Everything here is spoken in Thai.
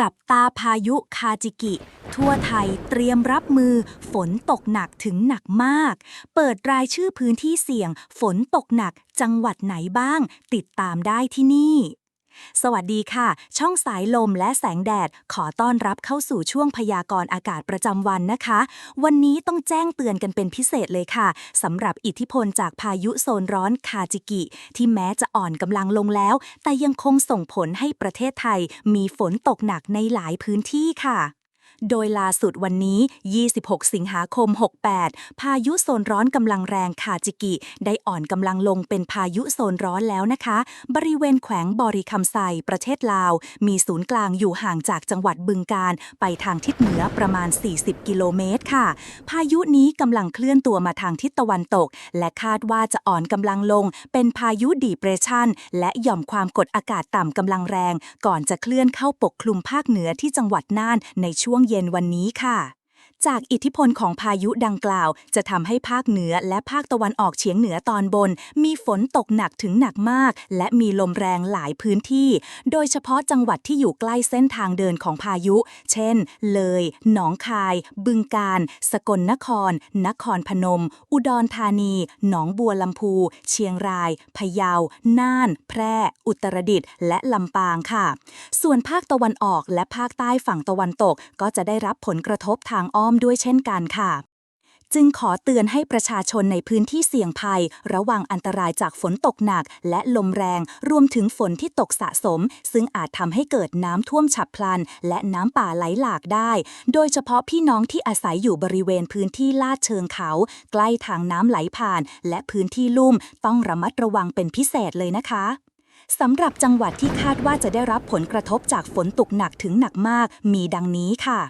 จับตาพายุคาจิกิ ทั่วไทยเตรียมรับมือฝนตกหนักถึงหนักมาก เปิดรายชื่อพื้นที่เสี่ยง ฝนตกหนักจังหวัดไหนบ้าง ติดตามได้ที่นี่ สวัสดีค่ะ ช่องสายลมและแสงแดด ขอต้อนรับเข้าสู่ช่วงพยากรณ์อากาศประจำวันนะคะ วันนี้ต้องแจ้งเตือนกันเป็นพิเศษเลยค่ะสำหรับอิทธิพลจากพายุโซนร้อนคาจิกิ ที่แม้จะอ่อนกำลังลงแล้ว แต่ยังคงส่งผลให้ประเทศไทย มีฝนตกหนักในหลายพื้นที่ค่ะ โดยล่าสุดวันนี้ 26 สิงหาคม 68 พายุโซนร้อนกำลังแรงคาจิกิ ได้อ่อนกำลังลงเป็นพายุโซนร้อนแล้วนะคะ บริเวณแขวงบริคำไซประเทศลาว มีศูนย์กลางอยู่ห่างจากจังหวัดบึงการ ไปทางทิศเหนือประมาณ 40 กิโลเมตรค่ะ พายุนี้กำลังเคลื่อนตัวมาทางทิศตะวันตก และคาดว่าจะอ่อนกำลังลง เป็นพายุดีเปรสชันและหย่อมความกดอากาศต่ำกำลังแรง ก่อนจะเคลื่อนเข้าปกคลุมภาคเหนือที่จังหวัดน่านในช่วงเย็นวันนี้ค่ะ จากอิทธิพลของพายุดังกล่าว จะทำให้ภาคเหนือและภาคตะวันออกเฉียงเหนือตอนบน มีฝนตกหนักถึงหนักมาก และมีลมแรงหลายพื้นที่ โดยเฉพาะจังหวัดที่อยู่ใกล้เส้นทางเดินของพายุ เช่น เลย หนองคาย บึงกาฬ สกลนคร นครพนม อุดรธานี หนองบัวลำพู เชียงราย พะเยา น่าน แพร่ อุตรดิตถ์ และลำปางค่ะ ส่วนภาคตะวันออกและภาคใต้ฝั่งตะวันตก ก็จะได้รับผลกระทบทางอ้ออ้อมด้วยเช่นกันค่ะ จึงขอเตือนให้ประชาชนในพื้นที่เสี่ยงภัย ระวังอันตรายจากฝนตกหนัก และลมแรง รวมถึงฝนที่ตกสะสม ซึ่งอาจทำให้เกิดน้ำท่วมฉับพลัน และน้ำป่าไหลหลากได้ โดยเฉพาะพี่น้องที่อาศัยอยู่บริเวณพื้นที่ลาดเชิงเขา ใกล้ทางน้ำไหลผ่าน และพื้นที่ลุ่ม ต้องระมัดระวังเป็นพิเศษเลยนะคะสำหรับจังหวัดที่คาดว่าจะได้รับผลกระทบจากฝนตกหนักถึงหนักมาก มีดังนี้ค่ะ